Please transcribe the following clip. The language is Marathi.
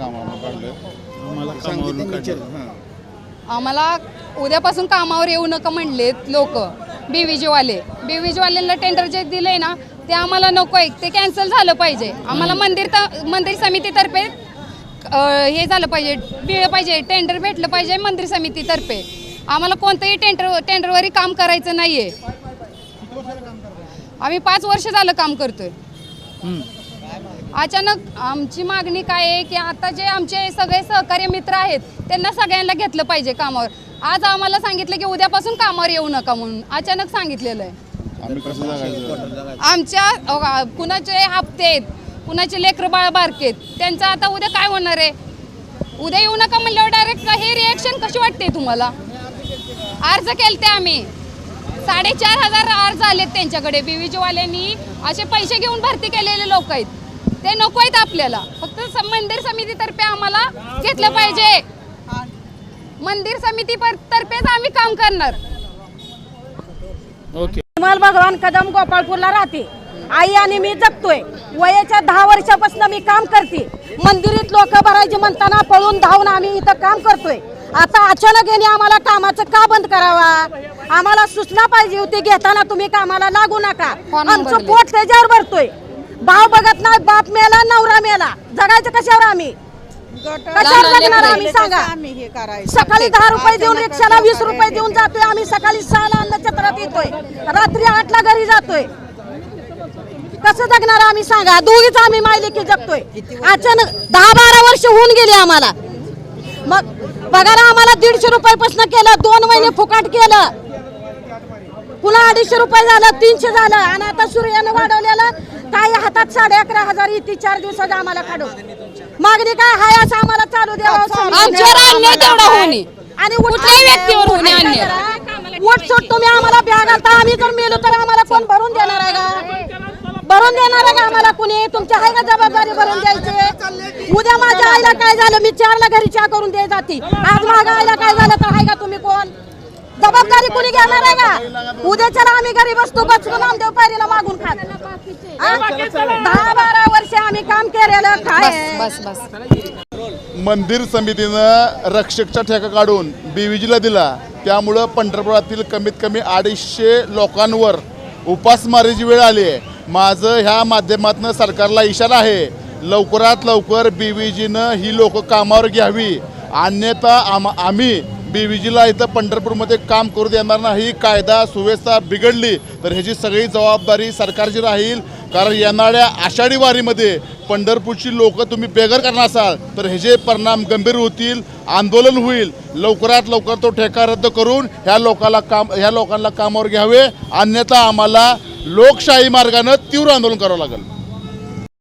कामावर काढलं. आम्हाला कामावरून काढलं. आम्हाला उद्यापासून कामावर येऊ नका म्हणलेत लोक बीव्हीजीवाले बीव्हीजीवाल्यांना टेंडर जे दिले ना ते आम्हाला नको आहे ते कॅन्सल झालं पाहिजे. आम्हाला मंदिर त मंदिर समितीतर्फे अ, हे झालं पाहिजे मिळलं पाहिजे टेंडर भेटलं पाहिजे मंदिर समितीतर्फे. आम्हाला कोणतंही टेंडर टेंडरवरही काम करायचं नाही आहे आम्ही पाच वर्ष झालं काम करतोय. हम्म. अचानक आमची मागणी काय आहे की आता जे आमचे सगळे सहकार्य मित्र आहेत त्यांना सगळ्यांना घेतलं पाहिजे कामावर. आज आम्हाला सांगितलं की उद्यापासून कामावर येऊ नका म्हणून. अचानक सांगितलेलं आहे. आमच्या कुणाचे हप्ते आहेत कुणाचे लेकरं बाळ बारकेत त्यांचं आता उद्या काय होणार आहे? उद्या येऊ नका म्हणल्यावर डायरेक्ट हे रिएक्शन कशी वाटते तुम्हाला? अर्ज केलते आम्ही. साडेचार हजार अर्ज आलेत त्यांच्याकडे. बीव्हीजीवाल्यांनी असे पैसे घेऊन भरती केलेले लोक आहेत. ते नको आहेत आपल्याला. फक्त मंदिर समितीतर्फे आम्हाला घेतलं पाहिजे. मंदिर समिती पर- तर्फेच आम्ही काम करणार. ओके. विमल भगवान कदम गोपाळपूरला राहते. आई आणि मी जगतोय. वयाच्या दहा वर्षापासून मी काम करते. मंदिरीत लोक भरायचे म्हणताना पळून धावून आम्ही इथं काम करतोय. आता अचानक यांनी आम्हाला कामाचं का बंद करावा? आम्हाला सूचना पाहिजे होती घेताना तुम्ही कामाला लागू नका. आमचं? पोट त्याच्यावर भरतोय. भाव बघत नाही बाप मेला नवरा मेला. जगायचं कशावर आम्ही? कशावर जगणार आम्ही? सांगा. सकाळी दहा रुपये देऊन रिक्षाला वीस रुपये देऊन जातोय आम्ही? सकाळी सहाला अन्न छत्रात येतोय. रात्री आठला घरी जातोय. कसं जगणार आम्ही? सांगा. दोघीच आम्ही मायले की जगतोय. अचानक दहा बारा वर्ष होऊन गेली आम्हाला. मग पगार आम्हाला दीडशे रुपयापासून केलं दोन महिने फुकाट केलं. पुन्हा अडीचशे रुपये झालं तीनशे झालं. आणि आता सूर्यानं वाढवलेलं काय हातात साडे अकरा हजार येते चार दिवसाचं आम्हाला काढू मागणी काय हाय असं आम्हाला चालू द्यावं आमच्यावर अन्याय तेवढा. आणि कुठल्याही व्यक्तीवर अन्याय. तुम्ही आम्हाला घालता आम्ही जर मेलो तर आम्हाला कोण भरून देणार आहे का? भरून देणार आहे का आम्हाला कुणी? तुमच्या आहे का जबाबदारी भरून द्यायची? उद्या माझ्या आईला काय झालं? मी चारला घरी चहा करून द्याय जाते. आज माझ्या आईला काय झालं? तर आहे का तुम्ही कोण? जबाबदारी कुणी घेणार आहे का? उद्याच्याला आम्ही घरी बसतो बसलो नामदेव पायरीला मागून खात? दहा बारा वर्ष आम्ही काम केलेलं काय मंदिर समितीनं रक्षकचा ठेका काढून बीव्हीजीला दिला. त्यामुळं पंढरपुरातील कमीत कमी अडीचशे लोकांवर उपासमारीची वेळ आली आहे. माझं ह्या माध्यमातून सरकारला इशारा आहे. लवकरात लवकर बीव्हीजीनं ही लोक कामावर घ्यावी. अन्यथा आम आम्ही बीव्हीजीला इथं पंढरपूरमध्ये काम करू देणार नाही. कायदा सुव्यवस्था बिघडली तर ह्याची सगळी जबाबदारी सरकारची राहील. कारण येणाऱ्या आषाढी वारीमध्ये पंढरपूरची लोक तुम्ही बेघर करणार असाल तर ह्याचे परिणाम गंभीर होतील आंदोलन होईल. लवकरात लवकर तो ठेका रद्द करून ह्या लोकाला काम ह्या लोकांना कामावर घ्यावे. अन्यथा आम्हाला लोकशाही मार्गानं तीव्र आंदोलन करावं लागेल.